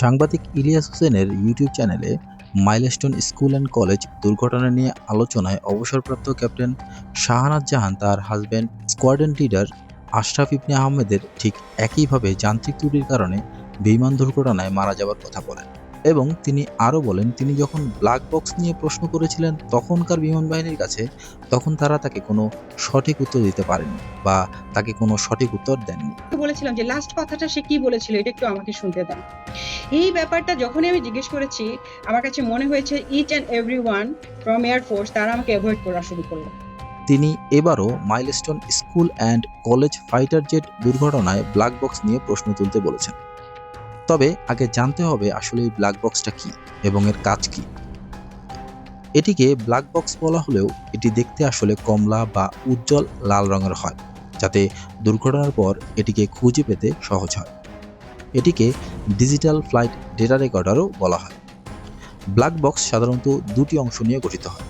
সাংবাদিক ইলিয়াস হোসেনের ইউটিউব চ্যানেলে মাইলস্টোন স্কুল অ্যান্ড কলেজ দুর্ঘটনা নিয়ে আলোচনায় অবসরপ্রাপ্ত ক্যাপ্টেন শাহানাজ জাহান, তার husband squadron leader Ashraf Ibne আহমেদের ঠিক একইভাবে যান্ত্রিক ত্রুটির কারণে বিমান দুর্ঘটনায় মারা যাওয়ার কথা বলেন এবং তিনি আরও বলেন, তিনি যখন ব্ল্যাক বক্স নিয়ে প্রশ্ন করেছিলেন তখনকার বিমান বাহিনীর কাছে, তখন তারা তাকে কোনো সঠিক উত্তর দিতে পারেনি বা তাকে কোনো সঠিক উত্তর দেননি। বলেছিলাম যে, লাস্ট কথাটা সে কি বলেছিল, এটা একটু আমাকে শুনতে দাও। এই ব্যাপারটা যখনই আমি জিজ্ঞেস করেছি, আমার কাছে মনে হয়েছে each and every one from air force তারা আমাকে অ্যাভয়েড করা শুরু করল। তিনি এবারও Milestone school and college fighter jet দুর্ঘটনায় ব্ল্যাক বক্স নিয়ে প্রশ্ন তুলতে বলেছেন। তবে আগে জানতে হবে আসলে এই ব্ল্যাক বক্সটা কি এবং এর কাজ কি। এটিকে ব্ল্যাক বক্স বলা হলেও এটি দেখতে আসলে কমলা বা উজ্জ্বল লাল রঙের হয়, যাতে দুর্ঘটনার পর এটিকে খুঁজে পেতে সহজ হয়। এটিকে ডিজিটাল ফ্লাইট ডেটা রেকর্ডারও বলা হয়। ব্ল্যাক বক্স সাধারণত দুটি অংশ নিয়ে গঠিত হয়,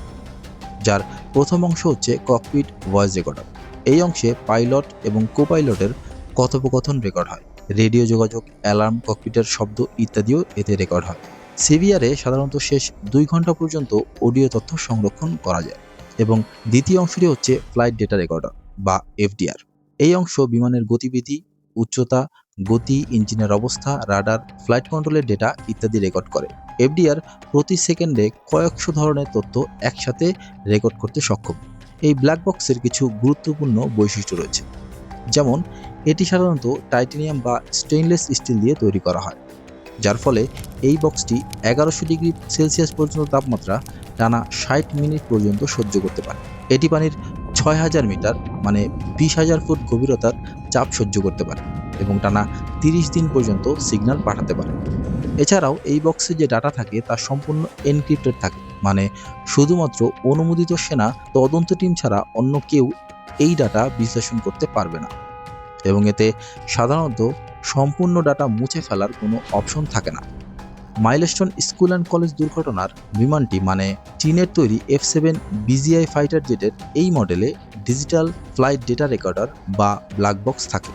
যার প্রথম অংশ হচ্ছে ককপিট ভয়েস রেকর্ডার। এই অংশে পাইলট এবং কোপাইলটের কথোপকথন রেকর্ড হয়, রেডিও যোগাযোগ, অ্যালার্ম, ককপিটের শব্দ ইত্যাদিও এতে রেকর্ড হয়। সিভিআরে সাধারণত শেষ দুই ঘণ্টা পর্যন্ত অডিও তথ্য সংরক্ষণ করা যায় এবং দ্বিতীয় অংশটি হচ্ছে ফ্লাইট ডেটা রেকর্ডার বা এফডিআর। এই অংশ বিমানের গতিবিধি, উচ্চতা গতি, ইঞ্জিনের অবস্থা, রাডার, ফ্লাইট কন্ট্রোলের ডেটা ইত্যাদি রেকর্ড করে। এফডিআর প্রতি সেকেন্ডে কয়েকশো ধরনের তথ্য একসাথে রেকর্ড করতে সক্ষম। এই ব্ল্যাক বক্সের কিছু গুরুত্বপূর্ণ বৈশিষ্ট্য রয়েছে। যেমন, এটি সাধারণত টাইটেনিয়াম বা স্টেইনলেস স্টিল দিয়ে তৈরি করা হয়, যার ফলে এই বক্সটি এগারোশো ডিগ্রি সেলসিয়াস পর্যন্ত তাপমাত্রা টানা ষাট মিনিট পর্যন্ত সহ্য করতে পারে। এটি পানির ছয় হাজার মিটার মানে বিশ হাজার ফুট গভীরতার চাপ সহ্য করতে পারে। এবং টানা তিরিশ দিন পর্যন্ত সিগন্যাল পাঠাতে পারে। এছাড়াও এই বক্সে যে ডাটা থাকে তা সম্পূর্ণ এনক্রিপ্টেড থাকে মানে শুধুমাত্র অনুমোদিত সেনা তদন্ত টিম ছাড়া অন্য কেউ এই ডাটা বিশ্লেষণ করতে পারবে না। এবং এতে সাধারণত সম্পূর্ণ ডাটা মুছে ফেলার কোনো অপশন থাকে না। মাইলস্টোন স্কুল অ্যান্ড কলেজ দুর্ঘটনার বিমানটি মানে চীনের তৈরি এফ সেভেন বিজিআই ফাইটার জেটের এই মডেলে ডিজিটাল ফ্লাইট ডেটা রেকর্ডার বা ব্ল্যাক বক্স থাকে।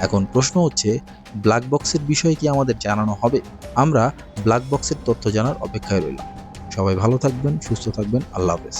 এখন প্রশ্ন হচ্ছে ব্ল্যাক বক্সের বিষয়ে কি আমাদের জানানো হবে? আমরা ব্ল্যাক বক্সের তথ্য জানার অপেক্ষায় রইলাম। সবাই ভালো থাকবেন, সুস্থ থাকবেন, আল্লাহ হাফেজ।